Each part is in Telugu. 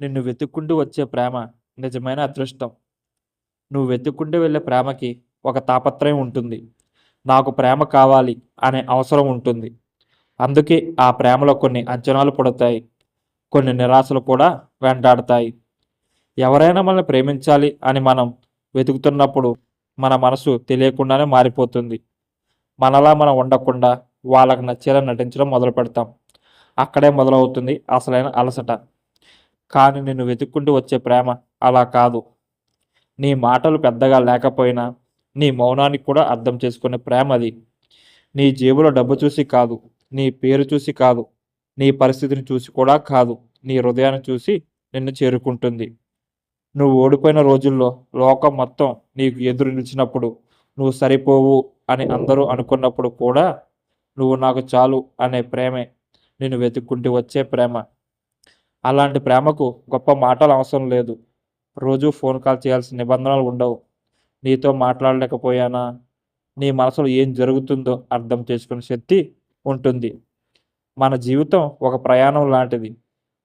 నిన్ను వెతుక్కుంటూ వచ్చే ప్రేమ నిజమైన అదృష్టం. నువ్వు వెతుక్కుంటూ వెళ్ళే ప్రేమకి ఒక తాపత్రయం ఉంటుంది. నాకు ప్రేమ కావాలి అనే అవసరం ఉంటుంది. అందుకే ఆ ప్రేమలో కొన్ని అంచనాలు పుడతాయి. కొన్ని నిరాశలు కూడా వెంటాడతాయి. ఎవరైనా మనల్ని ప్రేమించాలి అని మనం వెతుకుతున్నప్పుడు మన మనసు తెలియకుండానే మారిపోతుంది. మనలా మనం ఉండకుండా వాళ్ళకి నచ్చేలా నటించడం మొదలు పెడతాం అక్కడే మొదలవుతుంది అసలైన అలసట. కానీ నిన్ను వెతుక్కుంటూ వచ్చే ప్రేమ అలా కాదు. నీ మాటలు పెద్దగా లేకపోయినా నీ మౌనానికి కూడా అర్థం చేసుకునే ప్రేమ అది. నీ జేబులో డబ్బు చూసి కాదు నీ పేరు చూసి కాదు నీ పరిస్థితిని చూసి కూడా కాదు నీ హృదయాన్ని చూసి నిన్ను చేరుకుంటుంది. నువ్వు ఓడిపోయిన రోజుల్లో లోకం మొత్తం నీకు ఎదురు నిలిచినప్పుడు నువ్వు సరిపోవు అని అందరూ అనుకున్నప్పుడు కూడా నువ్వు నాకు చాలు అనే ప్రేమే నిన్ను వెతుక్కుంటూ వచ్చే ప్రేమ. అలాంటి ప్రేమకు గొప్ప మాటలు అవసరం లేదు. రోజు ఫోన్ కాల్ చేయాల్సిన నిబంధనలు ఉండవు. నీతో మాట్లాడలేకపోయానా? నీ మనసులో ఏం జరుగుతుందో అర్థం చేసుకునే శక్తి ఉంటుంది. మన జీవితం ఒక ప్రయాణం లాంటిది.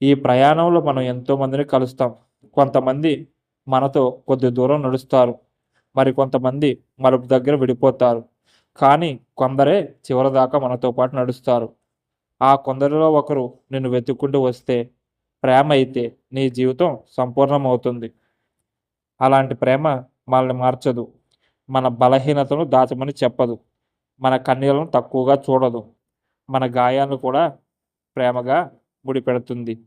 ఈ ప్రయాణంలో మనం ఎంతోమందిని కలుస్తాం. కొంతమంది మనతో కొద్ది దూరం నడుస్తారు. మరి కొంతమంది మలుపు దగ్గర విడిపోతారు. కానీ కొందరే చివరి దాకా మనతో పాటు నడుస్తారు. ఆ కొందరిలో ఒకరు నిన్ను వెతుక్కుంటూ వస్తే ప్రేమ అయితే నీ జీవితం సంపూర్ణమవుతుంది. అలాంటి ప్రేమ మనల్ని మార్చదు. మన బలహీనతను దాచమని చెప్పదు. మన కన్నీళ్ళను తక్కువగా చూడదు. మన గాయాలను కూడా ప్రేమగా ముడిపెడుతుంది.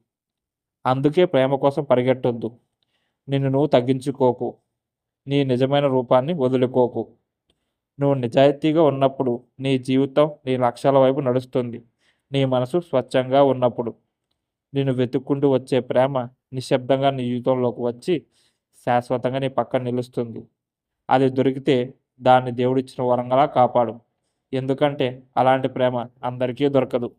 అందుకే ప్రేమ కోసం పరిగెట్టొద్దు. నిన్ను నువ్వు తగ్గించుకోకు. నీ నిజమైన రూపాన్ని వదులుకోకు. నువ్వు నిజాయితీగా ఉన్నప్పుడు నీ జీవితం నీ లక్ష్యాల వైపు నడుస్తుంది. నీ మనసు స్వచ్ఛంగా ఉన్నప్పుడు. నిన్ను వెతుక్కుంటూ వచ్చే ప్రేమ నిశ్శబ్దంగా నీ జీవితంలోకి వచ్చి శాశ్వతంగా నీ పక్కన నిలుస్తుంది. అది దొరికితే దాన్ని దేవుడిచ్చిన వరంగా కాపాడు. ఎందుకంటే అలాంటి ప్రేమ అందరికీ దొరకదు.